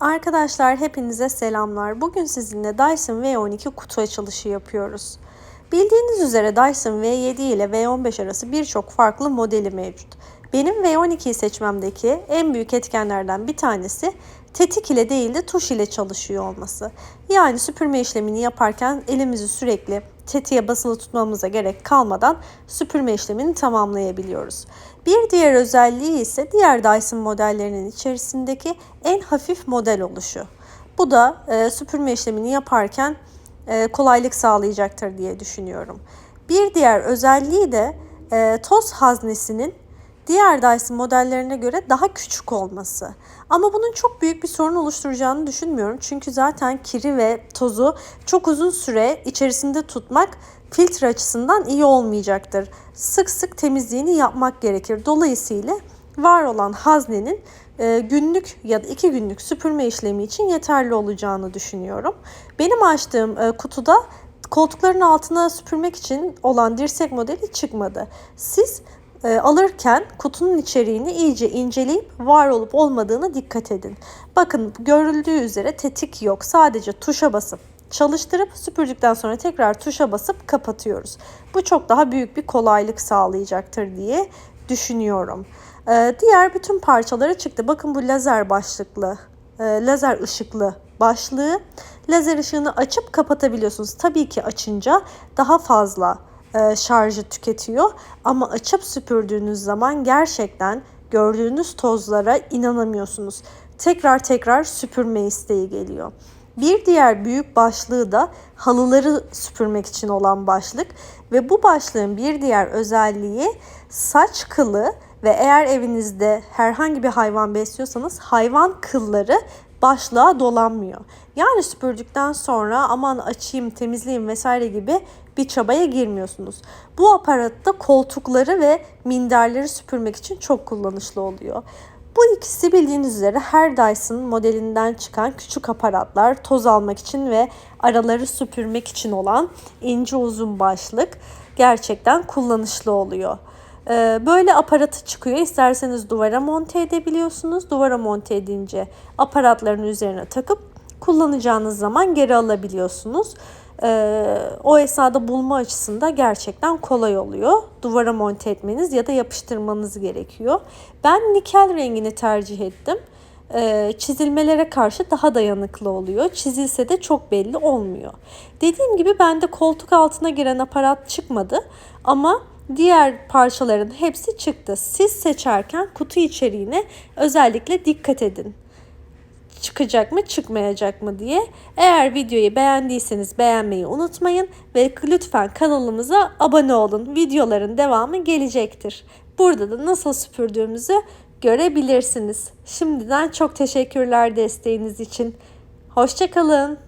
Arkadaşlar hepinize selamlar. Bugün sizinle Dyson V12 kutu açılışı yapıyoruz. Bildiğiniz üzere Dyson V7 ile V15 arası birçok farklı modeli mevcut. Benim V12'yi seçmemdeki en büyük etkenlerden bir tanesi tetik ile değil de tuş ile çalışıyor olması. Yani süpürme işlemini yaparken elimizi sürekli tetiğe basılı tutmamıza gerek kalmadan süpürme işlemini tamamlayabiliyoruz. Bir diğer özelliği ise diğer Dyson modellerinin içerisindeki en hafif model oluşu. Bu da e, süpürme işlemini yaparken e, kolaylık sağlayacaktır diye düşünüyorum. Bir diğer özelliği de e, toz haznesinin diğer Dyson modellerine göre daha küçük olması. Ama bunun çok büyük bir sorun oluşturacağını düşünmüyorum. Çünkü zaten kiri ve tozu çok uzun süre içerisinde tutmak filtre açısından iyi olmayacaktır. Sık sık temizliğini yapmak gerekir. Dolayısıyla var olan haznenin e, günlük ya da iki günlük süpürme işlemi için yeterli olacağını düşünüyorum. Benim açtığım e, kutuda koltukların altına süpürmek için olan dirsek modeli çıkmadı. Siz e, alırken kutunun içeriğini iyice inceleyip var olup olmadığına dikkat edin. Bakın görüldüğü üzere tetik yok. Sadece tuşa basıp çalıştırıp süpürdükten sonra tekrar tuşa basıp kapatıyoruz. Bu çok daha büyük bir kolaylık sağlayacaktır diye düşünüyorum. Ee, diğer bütün parçaları çıktı. Bakın bu lazer başlıklı, e, lazer ışıklı başlığı. Lazer ışığını açıp kapatabiliyorsunuz. Tabii ki açınca daha fazla e, şarjı tüketiyor ama açıp süpürdüğünüz zaman gerçekten gördüğünüz tozlara inanamıyorsunuz. Tekrar tekrar süpürme isteği geliyor. Bir diğer büyük başlığı da halıları süpürmek için olan başlık ve bu başlığın bir diğer özelliği saç kılı ve eğer evinizde herhangi bir hayvan besliyorsanız hayvan kılları başlığa dolanmıyor. Yani süpürdükten sonra aman açayım, temizleyeyim vesaire gibi bir çabaya girmiyorsunuz. Bu aparatta koltukları ve minderleri süpürmek için çok kullanışlı oluyor. Bu ikisi bildiğiniz üzere her Dyson modelinden çıkan küçük aparatlar toz almak için ve araları süpürmek için olan ince uzun başlık gerçekten kullanışlı oluyor. Ee, böyle aparatı çıkıyor. İsterseniz duvara monte edebiliyorsunuz. Duvara monte edince aparatların üzerine takıp kullanacağınız zaman geri alabiliyorsunuz. Ee, o esnada bulma açısında gerçekten kolay oluyor. Duvara monte etmeniz ya da yapıştırmanız gerekiyor. Ben nikel rengini tercih ettim. Ee, çizilmelere karşı daha dayanıklı oluyor. Çizilse de çok belli olmuyor. Dediğim gibi bende koltuk altına giren aparat çıkmadı ama diğer parçaların hepsi çıktı. Siz seçerken kutu içeriğine özellikle dikkat edin çıkacak mı çıkmayacak mı diye. Eğer videoyu beğendiyseniz beğenmeyi unutmayın ve lütfen kanalımıza abone olun. Videoların devamı gelecektir. Burada da nasıl süpürdüğümüzü görebilirsiniz. Şimdiden çok teşekkürler desteğiniz için. Hoşçakalın.